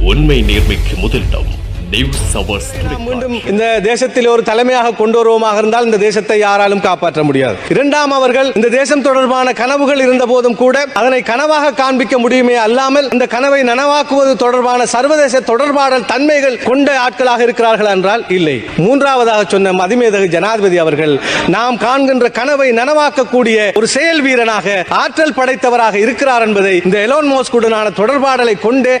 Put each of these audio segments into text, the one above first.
உண்மை நேர்மைக்கு முதலிடம். மீண்டும் இந்த தேசத்தில் ஒரு தலைமையாக கொண்டு வருவோமாக இருந்தால் இந்த தேசத்தை யாராலும் காப்பாற்ற முடியாது. இரண்டாம் அவர்கள் இந்த தேசம் தொடர்பான கனவுகள் இருந்த போதும் கூட அதனை கனவாக காண்பிக்க முடியுமே அல்லாமல் இந்த கனவை நனவாக்குவது தொடர்பான சர்வதேச தொடர்பாடல் தன்மைகள் கொண்ட ஆட்களாக இருக்கிறார்கள் என்றால் இல்லை. மூன்றாவதாக சொன்ன மதிமேதகு ஜனாதிபதி அவர்கள் நாம் காண்கின்ற கனவை நனவாக்கக்கூடிய ஒரு செயல் வீரனாக ஆற்றல் படைத்தவராக இருக்கிறார் என்பதை இந்த எலோன் மோஸ்குடனான தொடர்பாடலை கொண்டே.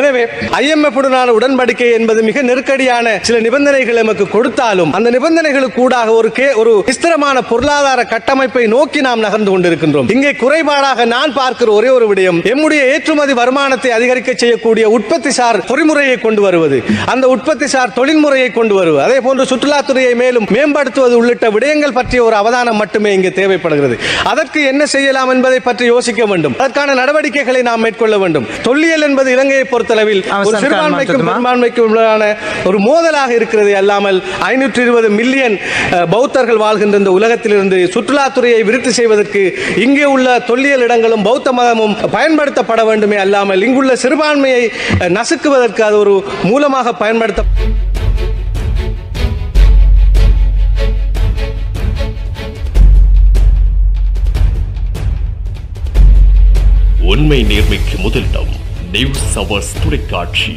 எனவே ஐஎம்எஃப் உடனான உடன்படிக்கை என்பது மிக நெருக்கடியான சில நிபந்தனைகள் நமக்கு கொடுத்தாலும் அந்த நிபந்தனைகளுக்கு கூடாக ஒரு கே ஒரு விஸ்திரமான பொருளாதார கட்டமைப்பை நோக்கி நாம் நகர்ந்து கொண்டிருக்கின்றோம். இங்கே குறைபாடாக நான் பார்க்கிற ஒரே ஒரு விடயம் எம்முடைய ஏற்றுமதி வருமானத்தை அதிகரிக்க செய்யக்கூடிய உற்பத்தி சார் பொறிமுறையை கொண்டு வருவது அந்த உற்பத்தி சார் தொழில்முறையை கொண்டு வருவது. அதே போன்று சுற்றுலாத்துறையை மேலும் மேம்படுத்துவது உள்ளிட்ட விடயங்கள் பற்றிய ஒரு அவதானம் மட்டுமே இங்கே தேவைப்படுகிறது. அதற்கு என்ன செய்யலாம் என்பதை பற்றி யோசிக்க வேண்டும். அதற்கான நடவடிக்கைகளை நாம் மேற்கொள்ள வேண்டும். தொல்லியல் என்பது இலங்கையை பொறுத்தளவில் சிறுபான்மைக்கும் காரணமாக பெரும்பான்மைக்கும் உள்ளான ஒரு மோதலாக இருக்கிறது அல்லாமல் ஐநூற்றி இருபது மில்லியன் பௌத்தர்கள் வாழ்கின்ற இந்த உலகத்திலிருந்து சுற்றுலாத்துறையை விருத்தி செய்வதற்கு இங்கே உள்ள தொல்லியல் இடங்களும் பௌத்த மதமும் பயன்படுத்தப்பட வேண்டுமே அல்லாமல் இங்குள்ள சிறுபான்மையை நசுக்குவதற்கு அது ஒரு மூலமாக பயன்படுத்த உண்மை நேர்மைக்கு முதலிடம் நியூஸ் அவர்ஸ் தொலைக்காட்சி.